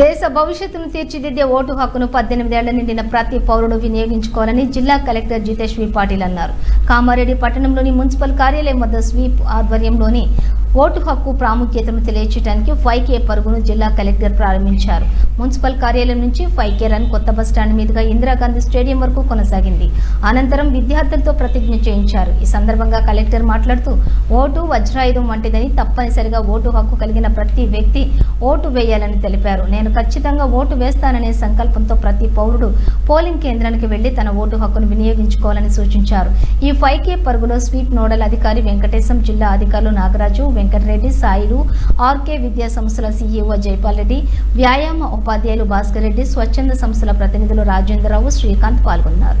దేశ భవిష్యత్తును తీర్చిదిద్దే ఓటు హక్కును పద్దెనిమిదేళ్ళ నిండిన ప్రతి పౌరుడు వినియోగించుకోవాలని జిల్లా కలెక్టర్ జితేష్ వి పాటిల్ అన్నారు. కామారెడ్డి పట్టణంలోని మున్సిపల్ కార్యాలయం వద్ద స్వీప్ ఆధ్వర్యంలోని ఓటు హక్కు ప్రాముఖ్యతను తెలియచేయడానికి ఫైవ్ కే పరుగును జిల్లా కలెక్టర్ ప్రారంభించారు. మున్సిపల్ కార్యాలయం నుంచి ఫైవ్ కే రన్ కొత్త బస్టాండ్ మీదుగా ఇందిరాగాంధీ స్టేడియం వరకు కొనసాగింది. అనంతరం విద్యార్థులతో ప్రతిజ్ఞ చేయించారు. ఈ సందర్భంగా కలెక్టర్ మాట్లాడుతూ ఓటు వజ్రాయుధం వంటిదని తప్పనిసరిగా ఓటు హక్కు కలిగిన ప్రతి వ్యక్తి ఓటు వేయాలని తెలిపారు. నేను ఖచ్చితంగా ఓటు వేస్తాననే సంకల్పంతో ప్రతి పౌరుడు పోలింగ్ కేంద్రానికి వెళ్ళి తన ఓటు హక్కును వినియోగించుకోవాలని సూచించారు. ఈ ఫైవ్ కే పరుగులో స్వీప్ నోడల్ అధికారి వెంకటేశం జిల్లా అధికారులు నాగరాజు వెంకటరెడ్డి సాయిలు ఆర్కే విద్యా సంస్థల సీఈఓ జైపాల్ రెడ్డి వ్యాయామ ఉపాధ్యాయులు భాస్కర్ రెడ్డి స్వచ్ఛంద సంస్థల ప్రతినిధులు రాజేంద్రరావు శ్రీకాంత్ పాల్గొన్నారు.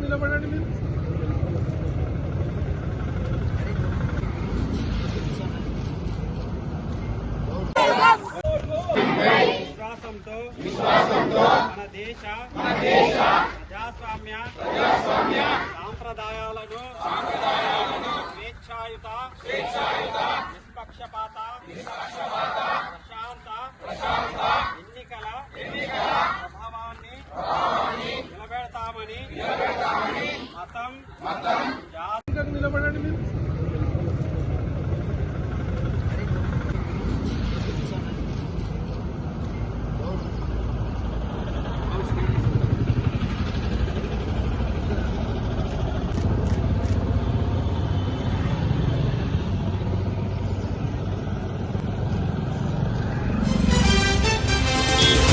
జాతి విశ్వాసంతో మన దేశ ప్రజాస్వామ్య సాంప్రదాయాలను స్వేచ్ఛాయుత నిష్పక్షపాత మతం. నిలబడండి మీరు.